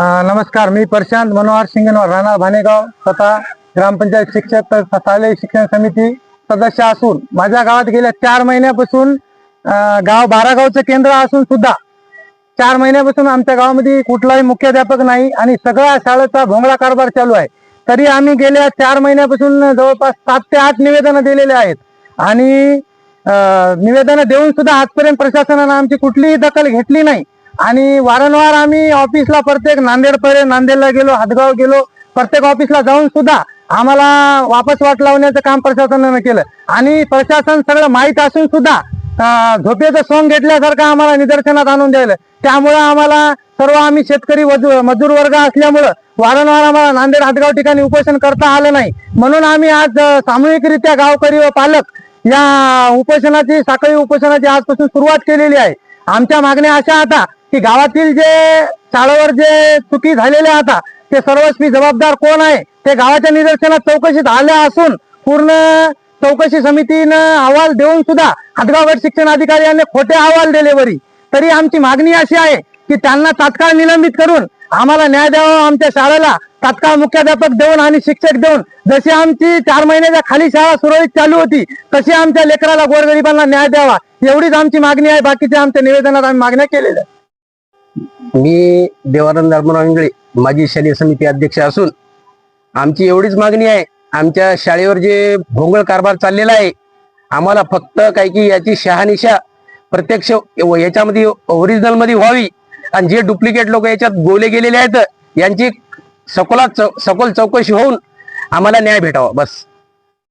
नमस्कार मी प्रशांत मनोहर शिंगणवार राहणार भानेगाव स्वतः ग्रामपंचायत शिक्षक शालेय शिक्षण समिती सदस्य असून माझ्या गावात गेल्या चार महिन्यापासून गाव बारागावचं केंद्र असून सुद्धा चार महिन्यापासून आमच्या गावामध्ये कुठलाही मुख्याध्यापक नाही आणि सगळ्या शाळेचा भोंगळा कारभार चालू आहे. तरी आम्ही गेल्या चार महिन्यापासून जवळपास सात ते आठ निवेदनं दिलेले आहेत आणि निवेदनं देऊन सुद्धा आजपर्यंत प्रशासनानं आमची कुठलीही दखल घेतली नाही. आणि वारंवार आम्ही ऑफिसला प्रत्येक नांदेड पर्यंत नांदेडला गेलो हातगाव गेलो प्रत्येक ऑफिसला जाऊन सुद्धा आम्हाला वापस वाट लावण्याचं काम प्रशासनानं केलं. आणि प्रशासन सगळं माहीत असून सुद्धा झोपेचं सोंग घेतल्यासारखं आम्हाला निदर्शनात आणून द्यायला. त्यामुळं आम्हाला सर्व आम्ही शेतकरी मजूर वर्ग असल्यामुळं वारंवार आम्हाला नांदेड हातगाव ठिकाणी उपोषण करता आलं नाही. म्हणून आम्ही आज सामूहिकरित्या गावकरी व पालक या उपोषणाची साखळी उपोषणाची आजपासून सुरुवात केलेली आहे. आमच्या मागण्या अशा आता की गावातील जे शाळेवर जे चुकी झालेल्या आता ते सर्वस्वी जबाबदार कोण आहे? ते गावाच्या निदर्शनात चौकशीत आले असून पूर्ण चौकशी समितीनं अहवाल देऊन सुद्धा हदगावगड शिक्षण अधिकारी यांनी खोटे अहवाल दिले वरी. तरी आमची मागणी अशी आहे की त्यांना तात्काळ निलंबित करून आम्हाला न्याय द्यावा आमच्या शाळेला तात्काळ मुख्याध्यापक देऊन आणि शिक्षक देऊन. जशी आमची चार महिन्याच्या खाली शाळा सुरळीत चालू होती तशी आमच्या लेकराला गोरगरिबांना न्याय द्यावा. एवढीच आमची मागणी आहे बाकीच्या आमच्या निवेदनात आम्ही मागण्या केलेल्या मी देवानंद धर्मरांगळे माजी शालेय समिती अध्यक्ष असून आमची एवढीच मागणी आहे. आमच्या शाळेवर जे भोंगळ कारभार चाललेला आहे आम्हाला फक्त काय की याची शहानिशा प्रत्यक्ष याच्यामध्ये ओरिजिनलमध्ये व्हावी. आणि जे डुप्लिकेट लोक याच्यात गोले गेलेले आहेत यांची सकोला चौ- सखोल चौकशी होऊन आम्हाला न्याय भेटावा. बस.